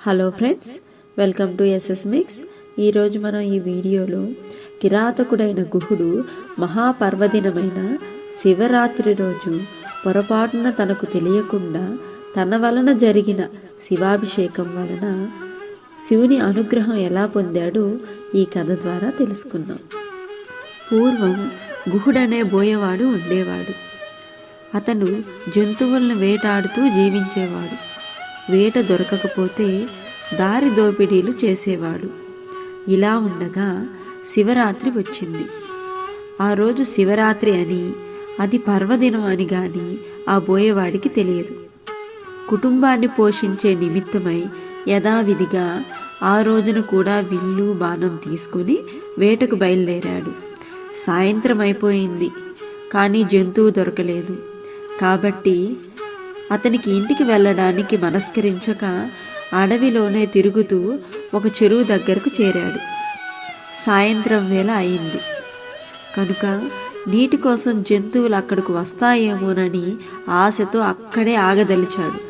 Hello friends welcome to SS mix ఈరోజు మనం ఈ వీడియోలో కిరాతకుడైన గుహుడు మహాపర్వదినమైన శివరాత్రి రోజు పొరపాటున తనకు తెలియకుండా తన వలన జరిగిన శివాభిషేకం వలన శివుని అనుగ్రహం ఎలా పొందాడో ఈ కథ ద్వారా తెలుసుకుందాం. పూర్వం గుహుడనే బోయవాడు ఉండేవాడు. అతను జంతువులను వేటాడుతూ జీవించేవాడు. వేట దొరకకపోతే దారి దోపిడీలు చేసేవాడు. ఇలా ఉండగా శివరాత్రి వచ్చింది. ఆ రోజు శివరాత్రి అని అది పర్వదినం అని గాని ఆ బోయేవాడికి తెలియదు. కుటుంబాన్ని పోషించే నిమిత్తమై యథావిధిగా ఆ రోజున కూడా విల్లు బాణం తీసుకుని వేటకు బయలుదేరాడు. సాయంత్రం అయిపోయింది కానీ జంతువు దొరకలేదు. కాబట్టి అతనికి ఇంటికి వెళ్ళడానికి మనస్కరించక అడవిలోనే తిరుగుతూ ఒక చెరువు దగ్గరకు చేరాడు. సాయంత్రం వేళ అయింది. కనుక నీటి కోసం జంతువులు అక్కడికి వస్తాయేమోనని ఆశతో అక్కడే ఆగదలిచాడు.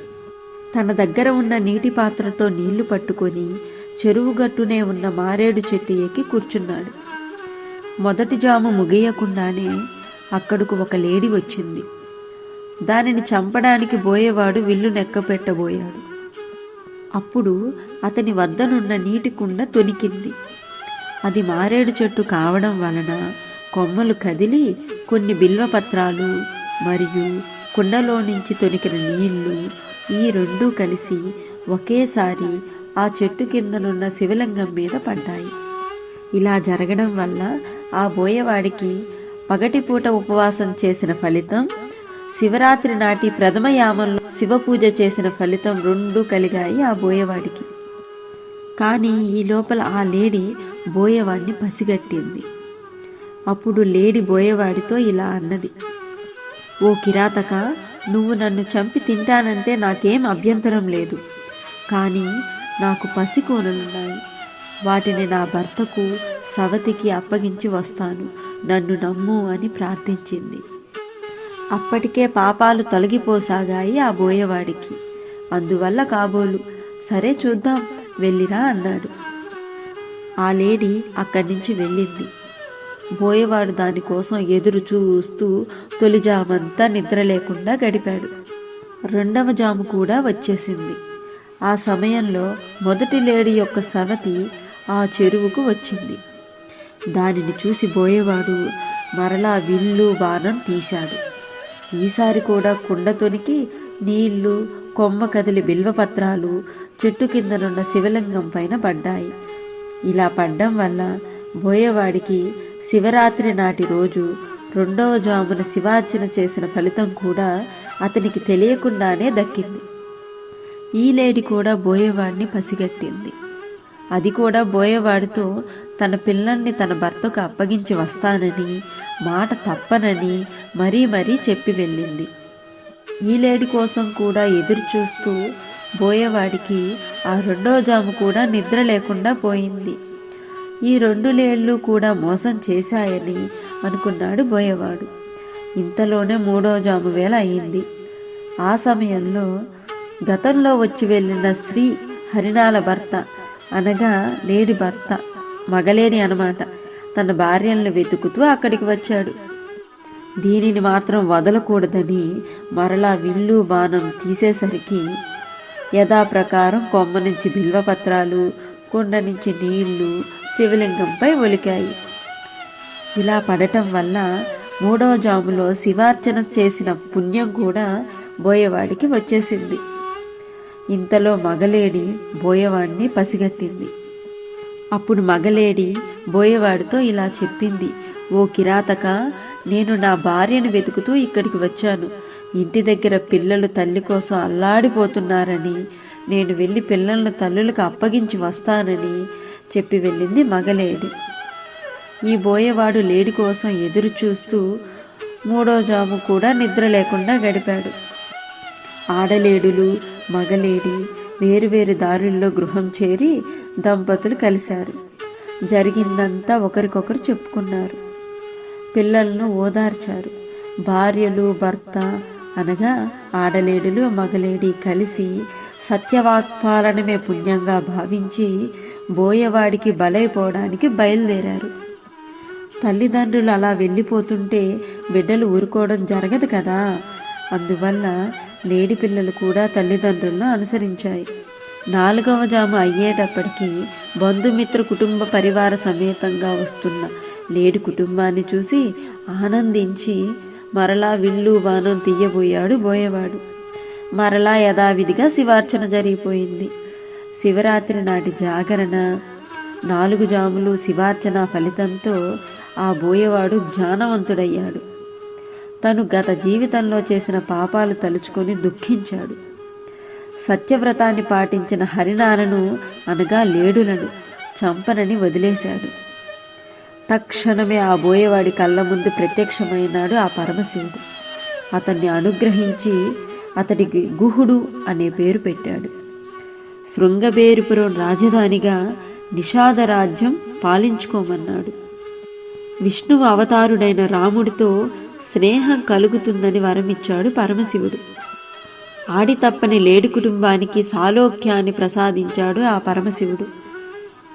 తన దగ్గర ఉన్న నీటి పాత్రతో నీళ్ళు పట్టుకొని చెరువు గట్టునే ఉన్న మారేడు చెట్టు ఎక్కి కూర్చున్నాడు. మొదటి జాము ముగియకుండానే అక్కడకు ఒక లేడీ వచ్చింది. దానిని చంపడానికి బోయేవాడు విల్లు నెక్కపెట్టబోయాడు. అప్పుడు అతని వద్దనున్న నీటి కుండ తొనికింది. అది మారేడు చెట్టు కావడం వలన కొమ్మలు కదిలి కొన్ని బిల్వపత్రాలు మరియు కుండలో నుంచి తొనికిన నీళ్ళు ఈ రెండూ కలిసి ఒకేసారి ఆ చెట్టు కిందనున్న శివలింగం మీద పడ్డాయి. ఇలా జరగడం వల్ల ఆ బోయవాడికి పగటిపూట ఉపవాసం చేసిన ఫలితం శివరాత్రి నాటి ప్రథమ యామంలో శివపూజ చేసిన ఫలితం రెండు కలిగాయి ఆ బోయవాడికి. కానీ ఈ లోపల ఆ లేడీ బోయవాడిని పసిగట్టింది. అప్పుడు లేడీ బోయవాడితో ఇలా అన్నది ఓ కిరాతక నువ్వు నన్ను చంపి తింటానంటే నాకేం అభ్యంతరం లేదు. కానీ నాకు పసికోనలున్నాయి. వాటిని నా భర్తకు సవతికి అప్పగించి వస్తాను. నన్ను నమ్ము అని ప్రార్థించింది. అప్పటికే పాపాలు తొలగిపోసాగాయి ఆ బోయవాడికి. అందువల్ల కాబోలు సరే చూద్దాం వెళ్ళిరా అన్నాడు. ఆ లేడీ అక్కడి నుంచి వెళ్ళింది. బోయవాడు దానికోసం ఎదురు చూస్తూ తొలి జామంతా నిద్ర లేకుండా గడిపాడు. రెండవ జాము కూడా వచ్చేసింది. ఆ సమయంలో మొదటి లేడీ యొక్క సవతి ఆ చెరువుకు వచ్చింది. దానిని చూసి బోయేవాడు మరలా విల్లు బాణం తీశాడు. ఈసారి కూడా కుండ తొనికి నీళ్ళు కొమ్మ కదిలి బిల్వపత్రాలు చెట్టు కిందనున్న శివలింగం పైన పడ్డాయి. ఇలా పడ్డం వల్ల బోయేవాడికి శివరాత్రి నాటి రోజు రెండవ జామున శివార్చన చేసిన ఫలితం కూడా అతనికి తెలియకుండానే దక్కింది. ఈ లేడి కూడా బోయేవాడిని పసిగట్టింది. అది కూడా బోయేవాడితో తన పిల్లల్ని తన భర్తకు అప్పగించి వస్తానని మాట తప్పనని మరీ మరీ చెప్పి వెళ్ళింది. ఈ లేడి కోసం కూడా ఎదురు చూస్తూ బోయేవాడికి ఆ రెండో జాము కూడా నిద్ర లేకుండా పోయింది. ఈ రెండు లేళ్ళు కూడా మోసం చేశాయని అనుకున్నాడు బోయేవాడు. ఇంతలోనే మూడో జాము వేళ అయింది. ఆ సమయంలో గతంలో వచ్చి వెళ్ళిన స్త్రీ హరినాల భర్త అనగా లేడి భర్త మగలేని అనమాట. తన భార్యలను వెతుకుతూ అక్కడికి వచ్చాడు. దీనిని మాత్రం వదలకూడదని మరలా విల్లు బాణం తీసేసరికి యథాప్రకారం కొమ్మ నుంచి బిల్వపత్రాలు కుండ నుంచి నీళ్ళు శివలింగంపై ఒలికాయి. ఇలా పడటం వల్ల మూడవ జాములో శివార్చన చేసిన పుణ్యం కూడా బోయవాడికి వచ్చేసింది. ఇంతలో మగలేడి బోయవాడిని పసిగట్టింది. అప్పుడు మగలేడి బోయవాడితో ఇలా చెప్పింది ఓ కిరాతక నేను నా భార్యను వెతుకుతూ ఇక్కడికి వచ్చాను. ఇంటి దగ్గర పిల్లలు తల్లి కోసం అల్లాడిపోతున్నారని నేను వెళ్ళి పిల్లలను తల్లులకు అప్పగించి వస్తానని చెప్పి వెళ్ళింది మగలేడి. ఈ బోయవాడు లేడి కోసం ఎదురు చూస్తూ మూడో జాము కూడా నిద్ర లేకుండా గడిపాడు. ఆడలేడులు మగలేడి వేరువేరు దారుల్లో గృహం చేరి దంపతులు కలిశారు. జరిగిందంతా ఒకరికొకరు చెప్పుకున్నారు. పిల్లలను ఓదార్చారు. భార్యలు భర్త అనగా ఆడలేడులు మగలేడి కలిసి సత్యవాక్పాలనమే పుణ్యంగా భావించి బోయవాడికి బలైపోవడానికి బయలుదేరారు. తల్లిదండ్రులు అలా వెళ్ళిపోతుంటే బిడ్డలు ఊరుకోవడం జరగదు కదా. అందువల్ల లేడి పిల్లలు కూడా తల్లిదండ్రులను అనుసరించాయి. నాలుగవ జాము అయ్యేటప్పటికీ బంధుమిత్ర కుటుంబ పరివార సమేతంగా వస్తున్న లేడి కుటుంబాన్ని చూసి ఆనందించి మరలా విల్లు బాణం తీయబోయాడు బోయేవాడు. మరలా యథావిధిగా శివార్చన జరిగిపోయింది. శివరాత్రి నాటి జాగరణ నాలుగు జాములు శివార్చన ఫలితంతో ఆ బోయేవాడు జ్ఞానవంతుడయ్యాడు. తను గత జీవితంలో చేసిన పాపాలు తలుచుకొని దుఃఖించాడు. సత్యవ్రతాన్ని పాటించిన హరినారను అనగా లేడులను చంపనని వదిలేశాడు. తక్షణమే ఆ బోయేవాడి కళ్ళ ముందు ప్రత్యక్షమైనాడు ఆ పరమశివుడు. అతన్ని అనుగ్రహించి అతడికి గుహుడు అనే పేరు పెట్టాడు. శృంగబేరుపురం రాజధానిగా నిషాద రాజ్యం పాలించుకోమన్నాడు. విష్ణువు అవతారుడైన రాముడితో స్నేహం కలుగుతుందని వరమిచ్చాడు పరమశివుడు. ఆడి తప్పని లేడి కుటుంబానికి సాలోక్యాన్ని ప్రసాదించాడు ఆ పరమశివుడు.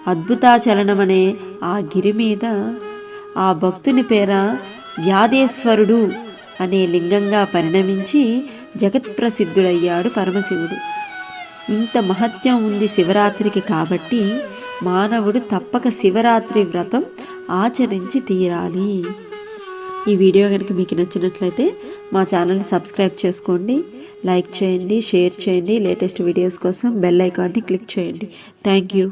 అద్భుతాచలనమనే ఆ గిరి మీద ఆ భక్తుని పేర వ్యాధేశ్వరుడు అనే లింగంగా పరిణమించి జగత్ప్రసిద్ధుడయ్యాడు పరమశివుడు. ఇంత మహత్యం ఉంది శివరాత్రికి కాబట్టి మానవుడు తప్పక శివరాత్రి వ్రతం ఆచరించి తీరాలి. ఈ వీడియో కనుక మీకు నచ్చినట్లయితే మా ఛానల్ని సబ్స్క్రైబ్ చేసుకోండి లైక్ చేయండి షేర్ చేయండి. లేటెస్ట్ వీడియోస్ కోసం బెల్ ఐకాన్ని క్లిక్ చేయండి. Thank you.